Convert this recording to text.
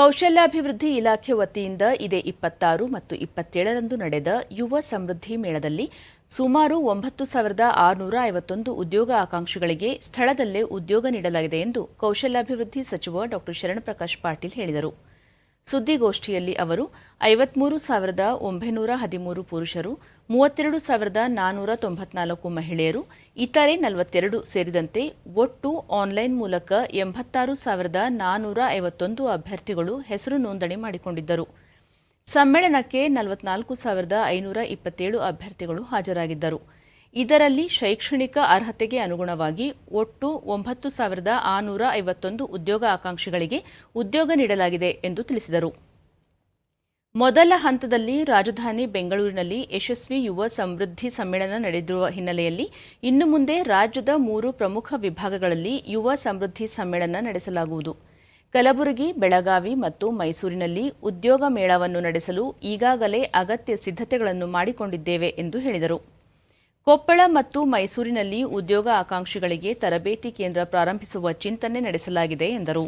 ಕೌಶಲ್ಯಾಭಿವೃದ್ಧಿ ಇಲಾಖೆ ವತಿಯಿಂದ ಇದೇ ಇಪ್ಪತ್ತಾರು ಮತ್ತು ಇಪ್ಪತ್ತೇಳರಂದು ನಡೆದ ಯುವ ಸಮೃದ್ಧಿ ಮೇಳದಲ್ಲಿ ಸುಮಾರು ಒಂಬತ್ತು ಸಾವಿರದ ಆರುನೂರ ಐವತ್ತೊಂದು ಉದ್ಯೋಗ ಆಕಾಂಕ್ಷಿಗಳಿಗೆ ಸ್ಥಳದಲ್ಲೇ ಉದ್ಯೋಗ ನೀಡಲಾಗಿದೆ ಎಂದು ಕೌಶಲ್ಯಾಭಿವೃದ್ಧಿ ಸಚಿವ ಡಾ ಶರಣಪ್ರಕಾಶ್ ಪಾಟೀಲ್ ಹೇಳಿದರು. ಸುದ್ದಿಗೋಷ್ಠಿಯಲ್ಲಿ ಅವರು, ಐವತ್ಮೂರು ಸಾವಿರದ ಒಂಬೈನೂರ ಹದಿಮೂರು ಪುರುಷರು, ಮೂವತ್ತೆರಡು ಸಾವಿರದ ನಾನ್ನೂರ ತೊಂಬತ್ನಾಲ್ಕು ಮಹಿಳೆಯರು, ಇತರೆ ನಲವತ್ತೆರಡು ಸೇರಿದಂತೆ ಒಟ್ಟು ಆನ್ಲೈನ್ ಮೂಲಕ ಎಂಬತ್ತಾರು ಸಾವಿರದ ನಾನ್ನೂರ ಐವತ್ತೊಂದು ಅಭ್ಯರ್ಥಿಗಳು ಹೆಸರು ನೋಂದಣಿ ಮಾಡಿಕೊಂಡಿದ್ದರು. ಸಮ್ಮೇಳನಕ್ಕೆ ನಲವತ್ನಾಲ್ಕು ಸಾವಿರದ ಐನೂರ ಇಪ್ಪತ್ತೇಳು ಅಭ್ಯರ್ಥಿಗಳು ಹಾಜರಾಗಿದ್ದರು. ಇದರಲ್ಲಿ ಶೈಕ್ಷಣಿಕ ಅರ್ಹತೆಗೆ ಅನುಗುಣವಾಗಿ ಒಟ್ಟು ಒಂಬತ್ತು ಸಾವಿರದ ಆರುನೂರ ಐವತ್ತೊಂದು ಉದ್ಯೋಗ ಆಕಾಂಕ್ಷಿಗಳಿಗೆ ಉದ್ಯೋಗ ನೀಡಲಾಗಿದೆ ಎಂದು ತಿಳಿಸಿದರು. ಮೊದಲ ಹಂತದಲ್ಲಿ ರಾಜಧಾನಿ ಬೆಂಗಳೂರಿನಲ್ಲಿ ಯಶಸ್ವಿ ಯುವ ಸಮೃದ್ಧಿ ಸಮ್ಮೇಳನ ನಡೆದಿರುವ ಹಿನ್ನೆಲೆಯಲ್ಲಿ ಇನ್ನು ಮುಂದೆ ರಾಜ್ಯದ ಮೂರು ಪ್ರಮುಖ ವಿಭಾಗಗಳಲ್ಲಿ ಯುವ ಸಮೃದ್ಧಿ ಸಮ್ಮೇಳನ ನಡೆಸಲಾಗುವುದು. ಕಲಬುರಗಿ, ಬೆಳಗಾವಿ ಮತ್ತು ಮೈಸೂರಿನಲ್ಲಿ ಉದ್ಯೋಗ ಮೇಳವನ್ನು ನಡೆಸಲು ಈಗಾಗಲೇ ಅಗತ್ಯ ಸಿದ್ಧತೆಗಳನ್ನು ಮಾಡಿಕೊಂಡಿದ್ದೇವೆ ಎಂದು ಹೇಳಿದರು. ಕೊಪ್ಪಳ ಮತ್ತು ಮೈಸೂರಿನಲ್ಲಿ ಉದ್ಯೋಗ ಆಕಾಂಕ್ಷಿಗಳಿಗೆ ತರಬೇತಿ ಕೇಂದ್ರ ಪ್ರಾರಂಭಿಸುವ ಚಿಂತನೆ ನಡೆಸಲಾಗಿದೆ ಎಂದರು.